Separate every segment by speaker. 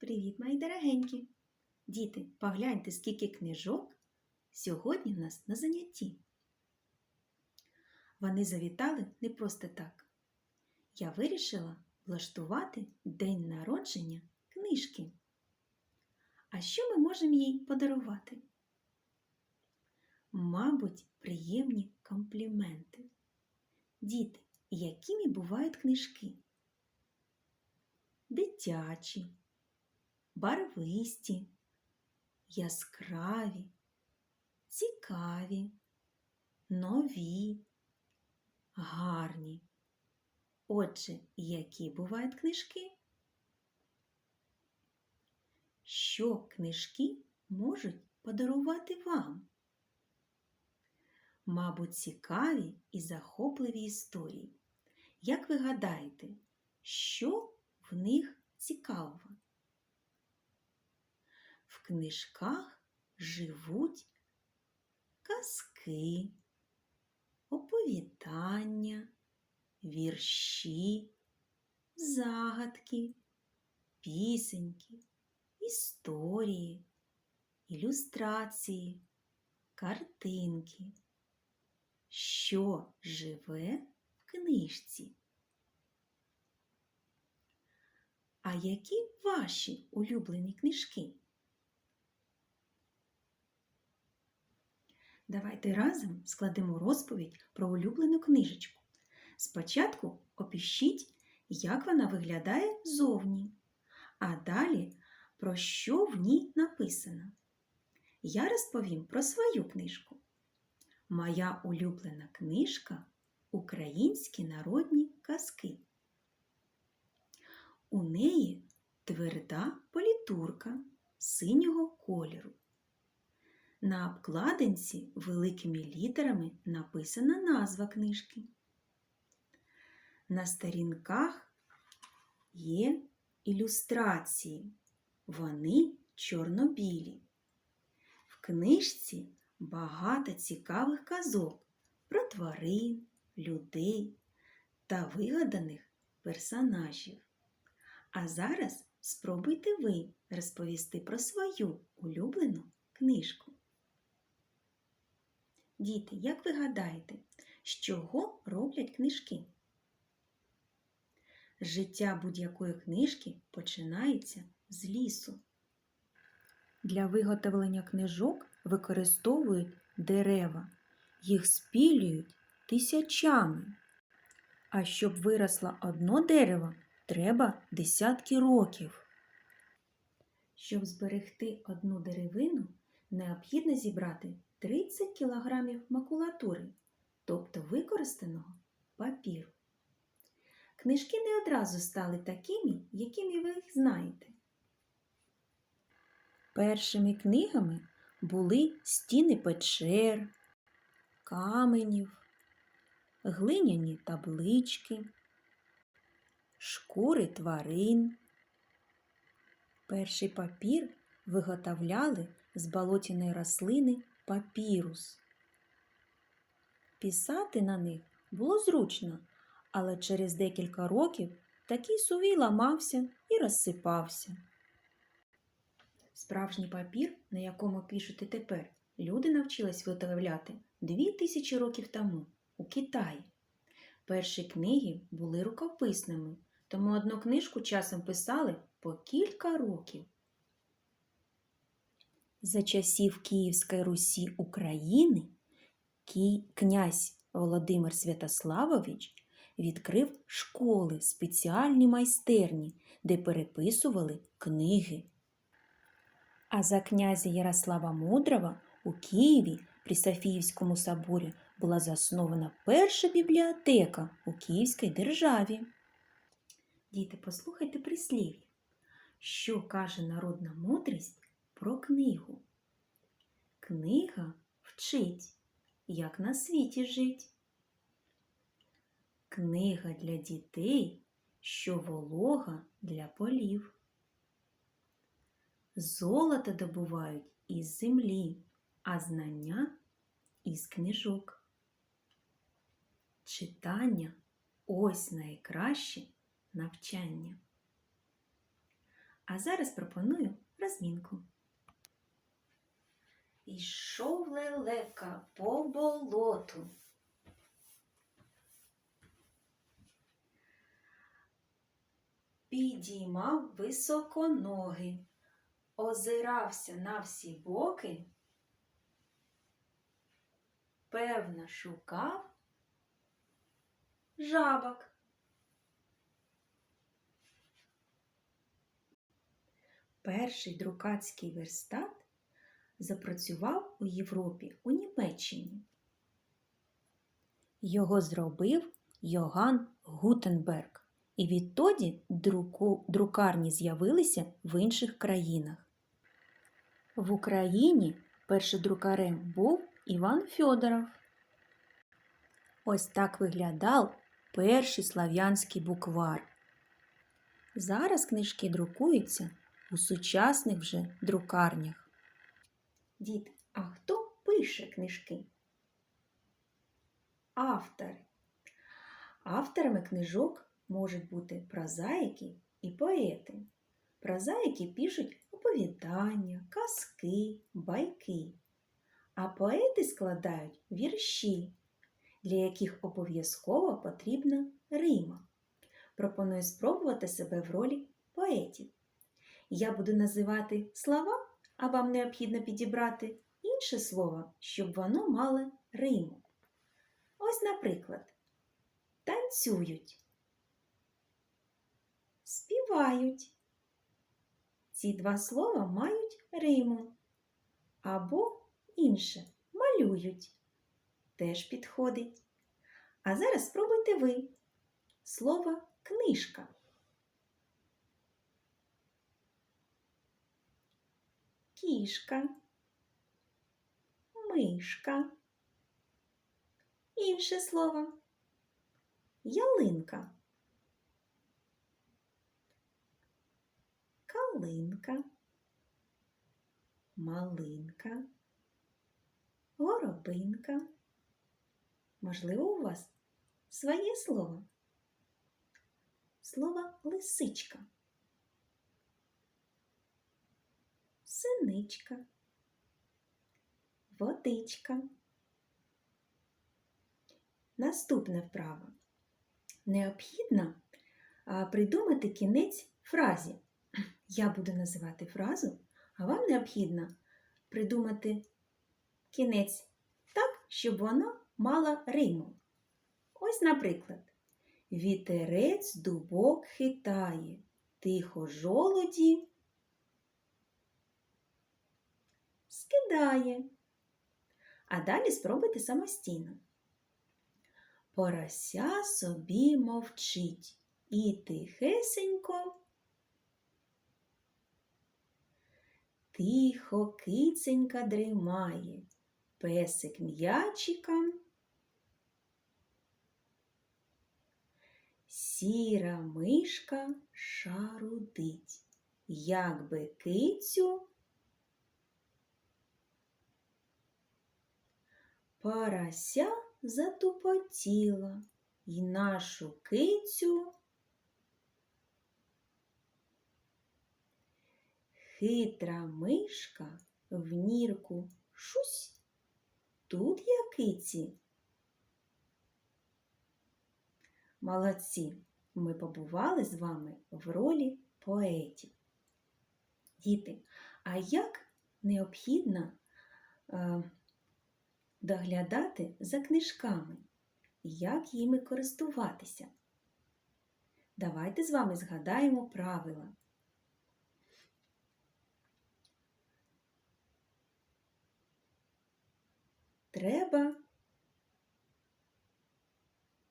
Speaker 1: Привіт, мої дорогенькі! Діти, погляньте, скільки книжок сьогодні в нас на занятті. Вони завітали не просто так. Я вирішила влаштувати день народження книжки. А що ми можемо їй подарувати? Мабуть, приємні компліменти. Діти, якими бувають книжки? Дитячі, барвисті, яскраві, цікаві, нові, гарні. Отже, які бувають книжки? Що книжки можуть подарувати вам? Мабуть, цікаві і захопливі історії. Як ви гадаєте, що в них цікавого? Книжках живуть казки, оповідання, вірші, загадки, пісеньки, історії, ілюстрації, картинки. Що живе в книжці? А які ваші улюблені книжки? Давайте разом складемо розповідь про улюблену книжечку. Спочатку опишіть, як вона виглядає зовні, а далі про що в ній написано. Я розповім про свою книжку. Моя улюблена книжка Українські народні казки. У неї тверда політурка синього кольору. На обкладинці великими літерами написана назва книжки. На сторінках є ілюстрації. Вони чорно-білі. В книжці багато цікавих казок про тварин, людей та вигаданих персонажів. А зараз спробуйте ви розповісти про свою улюблену книжку. Діти, як ви гадаєте, з чого роблять книжки? Життя будь-якої книжки починається з лісу. Для виготовлення книжок використовують дерева. Їх спілюють тисячами. А щоб виросло одно дерево, треба десятки років. Щоб зберегти одну деревину, необхідно зібрати 30 кг макулатури, тобто використаного папіру. Книжки не одразу стали такими, якими ви їх знаєте. Першими книгами були стіни печер, каменів, глиняні таблички, шкури тварин. Перший папір виготовляли з болотяної рослини папірус. Писати на них було зручно, але через декілька років такий сувій ламався і розсипався. Справжній папір, на якому пишете тепер, люди навчились виготовляти дві тисячі років тому у Китаї. Перші книги були рукописними, тому одну книжку часом писали по кілька років. За часів Київської Русі України князь Володимир Святославович відкрив школи, спеціальні майстерні, де переписували книги. А за князя Ярослава Мудрого у Києві при Софіївському соборі була заснована перша бібліотека у Київській державі. Діти, послухайте прислів'я. Що каже народна мудрість про книгу? Книга вчить, як на світі жить. Книга для дітей, що волога для полів. Золото добувають із землі, а знання із книжок. Читання ось найкраще навчання. А зараз пропоную розмінку. Ішов лелека по болоту. Підіймав високо ноги, озирався на всі боки, певно шукав жабок. Перший друкацький верстат запрацював у Європі у Німеччині. Його зробив Йоган Гутенберг, і відтоді друку, друкарні з'явилися в інших країнах. В Україні першодрукарем був Іван Фьодоров. Ось так виглядав перший слав'янський буквар. Зараз книжки друкуються у сучасних вже друкарнях. Дід, а хто пише книжки? Автори. Авторами книжок можуть бути прозаїки і поети. Прозаїки пишуть оповідання, казки, байки, а поети складають вірші, для яких обов'язково потрібна рима. Пропоную спробувати себе в ролі поетів. Я буду називати слова, а вам необхідно підібрати інше слово, щоб воно мало риму. Ось, наприклад, танцюють, співають. Ці два слова мають риму. Або інше малюють. Теж підходить. А зараз спробуйте ви слово книжка. Кішка, мишка. Інше слово ялинка, калинка, малинка, горобинка. Можливо, у вас своє слово. Слово лисичка, синичка, водичка. Наступне вправо. Необхідно придумати кінець фразі. Я буду називати фразу, а вам необхідно придумати кінець так, щоб вона мала риму. Ось, наприклад, вітерець дубок хитає, тихо жолоді скидає. А далі спробуйте самостійно. Порося собі мовчить і тихесенько. Тихо киценька дримає, песик м'ячиком. Сіра мишка шарудить, як би кицю. Порася затупотіла й нашу кицю хитра мишка в нірку шусь. Тут я киці. Молодці, ми побували з вами в ролі поетів. Діти, а як необхідно е, доглядати за книжками, як їми користуватися? Давайте з вами згадаємо правила. Треба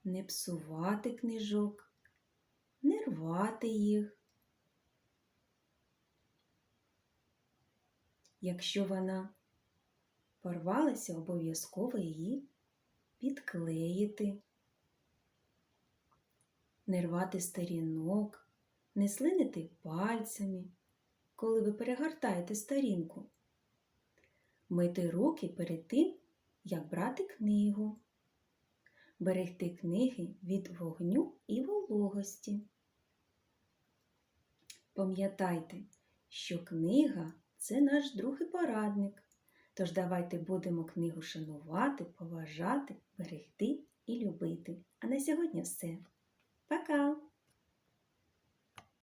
Speaker 1: не псувати книжок, не рвати їх. Якщо вона порвалася, обов'язково її підклеїти, не рвати сторінок, не слинити пальцями, коли ви перегортаєте сторінку, мити руки перед тим, як брати книгу, берегти книги від вогню і вологості. Пам'ятайте, що книга це наш друг і порадник. Тож давайте будемо книгу шанувати, поважати, берегти і любити. А на сьогодні все. Пока!